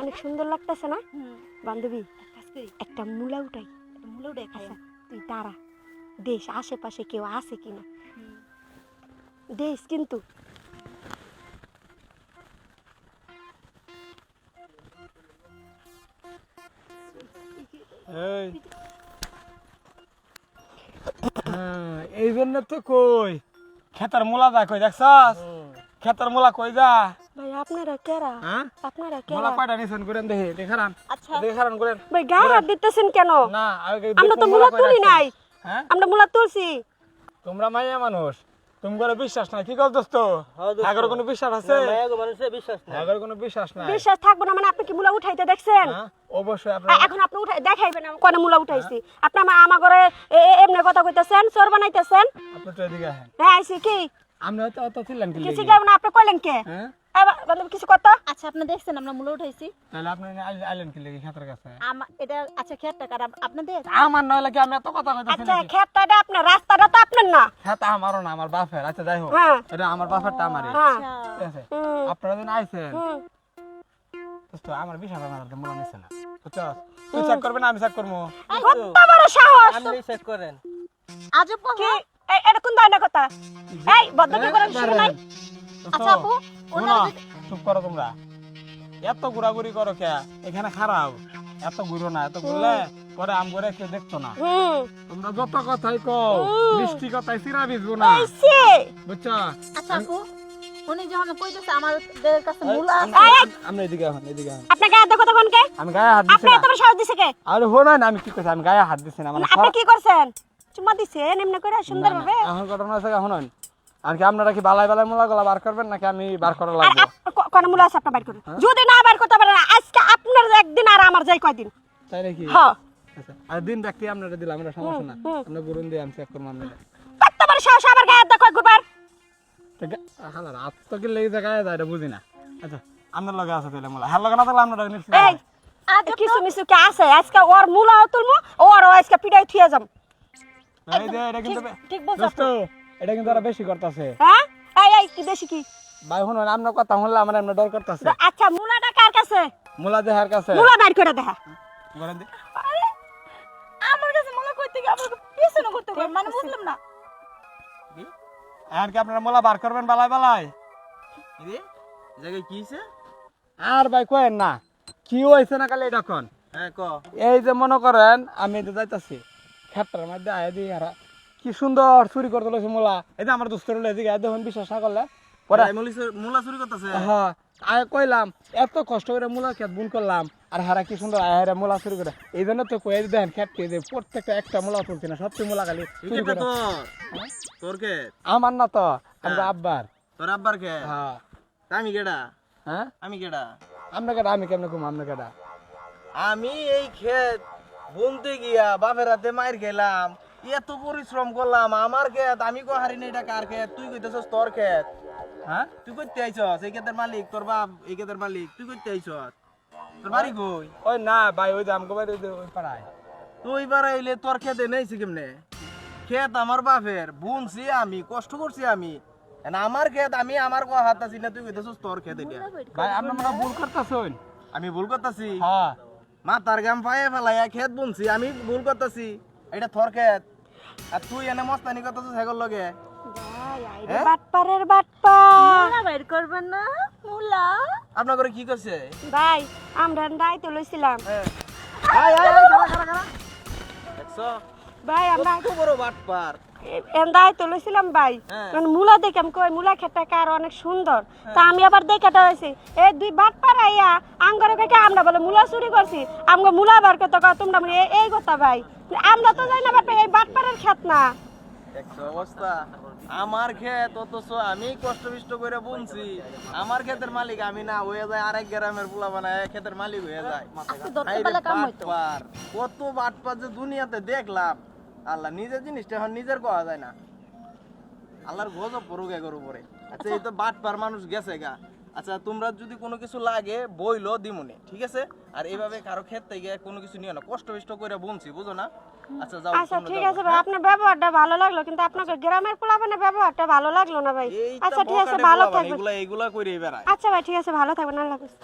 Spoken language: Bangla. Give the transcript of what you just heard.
অনেক সুন্দর লাগতেছে না? বান্ধবী একটা মূলা উঠাই। মূলা উঠে খাই আচ্ছা তুই দাঁড়া। দেশ আশেপাশে কেউ আছে কিনা দেশ কিন্তু। এই। হ্যাঁ, জন্য তো কই। খেতার মোলা যা কই দেখছস? খেতার মোলা কই যা? ভাই আপনারা কেরা? হ্যাঁ? আপনারা মোলা কেরা কয়টা নিছেন করেন দেখি দেখারান। আচ্ছা। দেখারান করেন ভাই গায়ে হাত দিতেছেন কেন? না আমরা তো দেখুন তুলি নাই। হ্যাঁ? আমরা মূলা তুলছি। তোমরা মাইয়া মানুষ। তোমার বিশ্বাস নাই। কি কর দোস্ত। হ্যাঁ, আগের কোনো বিশ্বাস আছে? মায়াগো মানুষের বিশ্বাস নাই। আগের কোনো বিশ্বাস নাই। বিশ্বাস থাকব না মানে আপনি কি মূলা উঠাইতে দেখছেন? হ্যাঁ অবশ্যই আ, এখন আপনি উঠাই দেখাইবেন আমি কোন মূলা উঠাইছি। আপনি আমার আমার ঘরে এমনি কথা কইতেছেন চোর বানাইতেছেন। আপনি তো এদিকে হ্যাঁ আইছি কি? আপনি অত ছিলেন কি কিছু? না? আপনি কইলেন কে? হ্যাঁ? বান্ধবী কিছু কত আচ্ছা আপনি দেখছেন আমরা মূলা উঠাইছি। তাহলে আপনি আইলেন কি লেগে খেতের কাছে? আমা এটা আচ্ছা খেয়ার টাকা আপনাদের আমার নইলে কি আমি এত কথা কইতাছি আচ্ছা নাকি? আপনার রাস্তাটা তো আপনার না। খেতা আমারও না আমার বাপের। আচ্ছা যাই হোক। হ্যাঁ। এটা আমার বাপেরটা আমারই। আচ্ছা ঠিক আছে। আপনারা দিন আইছেন। হুম। আমার বিশ হাজার টাকা মূল্য নিচ্ছে না। বুঝছস তুই চেক করবি আমি চেক করব। কত বড় সাহস! আপনি চেক করেন। আজব কথা এটা কোন কথা? এই নাই। আচ্ছা আপু শোনো, যদি- চুপ করো তোমরা। এত ঘোরাঘুরি করো কে? এখানে খারাপ এত ঘুরো না এত ঘুরলে পরে আম করে কেউ দেখতো না। হুম। তোমরা যত কথাই কও হুম। মিষ্টি কথাই সিরা না। আইছে বুঝছ? আচ্ছা আপু উনি যখন কইতেছে আমাদের কাছে মূলা আছে আমরা এদিকে এখন এদিকে এখন। আপনার গায়ে এত কথা কোনকে আমি গায়ে হাত দিছি আপনি না। এত সাহস দিছে কে? আরে হো না আমি কি করছি আমি গায়ে হাত দিছি না মানে আপনি কি করছেন? চুম্মা দিছেন এমনি করে সুন্দর ভাবে এখন ঘটনা আছে এখন আর কি আপনারা কি বালাই বালাই মোলা গলা বার করবেন নাকি আমি বার করা লাগবে? কোন মূলা আছে আপনার বাইর করুন যদি না বাইর করতে পারেন আজকে আপনার একদিন আর আমার যাই কয়দিন। তাই নাকি? হ্যাঁ আচ্ছা আর দিন ব্যক্তি আপনারা দিলাম আমরা সমস্যা না। আমরা গুরুন দিয়ে আমি চেক করব আপনারা কত বড় সাহস আবার গায়ে দেখো একবার হালার হাত তো কি লেগে যায় গায়ে যায় এটা বুঝি না। আচ্ছা আপনার লগে আছে তাহলে মোলা। হার লগে না থাকলে আপনারা নিশ্চয় এই আজ কিছু মিছু কি আছে? আজকে ওর মূলাও তুলমু ওর আজকে পিটাই থুয়ে যাম। এই যে এটা কিন্তু ঠিক বলছো এটা কিন্তু ওরা বেশি করতেছে। হ্যাঁ? এই এই কি বেশি কি? ভাই শুনুন আপনার কথা শুনলে আমার এমনি ডর করতেছে। আচ্ছা মূলাটা কার কাছে? মোলা দেহার কাছে। মূলা বাইর করে দেখা করেন দি। আমার কাছে মূলা কইতে গিয়ে আমার পিছনে করতে কই মানে বুঝলাম না। আর কি আপনারা মোলা বার করবেন বালাই বালাই জায়গায় কি হইছে? আর ভাই কয়েন না। কি হয়েছে না কালে এটা কোন? হ্যাঁ ক। এই যে মনে করেন আমি তো যাইতাছি। ক্ষেত্রের মধ্যে আয় দিই আর কি সুন্দর চুরি করতে লইছে মোলা। এই যে আমার দোস্তর এদিকে দেখুন বিশ্বাস না করলে। পরে চুরি করতেছে? হ্যাঁ আয় কইলাম এত কষ্ট করে মোলা ক্ষেত বুন করলাম। আর হারা কি সুন্দর মোলা চুরি করে। এই জন্য তো কয়ে দেন যে প্রত্যেকটা একটা মোলা তুলছি না সবচেয়ে মোলা খালি তোর কে? আমার না তো আমরা আব্বার। তোর আব্বার কে? হ্যাঁ। আমি কেডা? হ্যাঁ? আমি কেডা? আমরা কেডা আমি কেমন ঘুম আমরা কেডা? আমি এই খেত বুনতে গিয়া বাপের হাতে মাইর খেলাম। এত পরিশ্রম করলাম আমার ক্ষেত আমি কো হারি না এটা কার ক্ষেত? তুই কইতেছস তোর ক্ষেত। হ্যাঁ? তুই কইতে আইছস? এই ক্ষেতের মালিক তোর বাপ এই ক্ষেতের মালিক তুই কইতে আইছস? তোর বাড়ি কই? ওই না ভাই ওই যে আমগো বাড়ি ওই পাড়ায়। তুই বার আইলে তোর খেতে নেইছি কেমনে? ক্ষেত আমার বাপের বুনছি আমি কষ্ট করছি আমি। আমার খেত আমি আমার কো হাত আছি না তুই কইতেছস তোর খেত এটা? ভাই আপনার মনে ভুল করতেছেন। আমি ভুল করতেছি? হ্যাঁ। মা তার গাম পায়ে ফেলাইয়া খেত বুনছি আমি ভুল করতেছি। এটা তোর ক্ষেত? আর তুই এনে মস্তানি করতেছিস হেগর লগে? ভাই আইরে হ্যাঁ? বাটপারের বাটপা। মূলা বাইর করবেন না মূলা। আপনার করে কি করছে? ভাই আমরা লইছিলাম। হ্যাঁ। আয়, আয়, আয়, খারা, খারা, খারা। দেখছ? ভাই আমরা কত বড় বাটপার। দায়িত্ব লইছিলাম ভাই। হ্যাঁ। মানে মূলা দেখে আমি কই মূলা খেতে কার অনেক সুন্দর। তা আমি আবার দেখাটা হয়েছি এই দুই বাট পারাইয়া আঙ্গরে কাকে আমরা বলে মূলা চুরি করছি। আমগো মূলা বার করতে তোমরা এ- এই কথা ভাই। আমরা তো যাই না বাপে এই খেত না। দেখছ অবস্থা। আমার ক্ষেত অথচ আমি কষ্ট বিষ্ট করে বুনছি। আমার ক্ষেতের মালিক আমি না হয়ে যায় আরেক গ্রামের পোলা বানায় ক্ষেতের মালিক হয়ে যায়। কত বাটপার যে দুনিয়াতে দেখলাম। আল্লাহ নিজের জিনিসটা এখন নিজের কোয়া যায় না। আল্লাহর গজব পড়ুক এগোর উপরে। আচ্ছা এই তো বাটপার মানুষ গেছে গা। আচ্ছা তোমরা যদি কোনো কিছু লাগে বইলো দিমুনি ঠিক আছে? আর এইভাবে কারও ক্ষেত থেকে কোনো কিছু নিও না। কষ্ট বিষ্ট করে বুনছি বুঝো না? আচ্ছা যাও আচ্ছা ঠিক আছে ভাই আপনার ব্যবহারটা ভালো লাগল কিন্তু আপনাকে গ্রামের পোলাপানের ব্যবহারটা ভালো লাগল না ভাই। আচ্ছা ঠিক আছে ভালো থাকবেন। এগুলা এগুলা কইরে বেড়ায়। আচ্ছা ভাই ঠিক আছে ভালো থাকবেন আল্লাহ হাফেজ।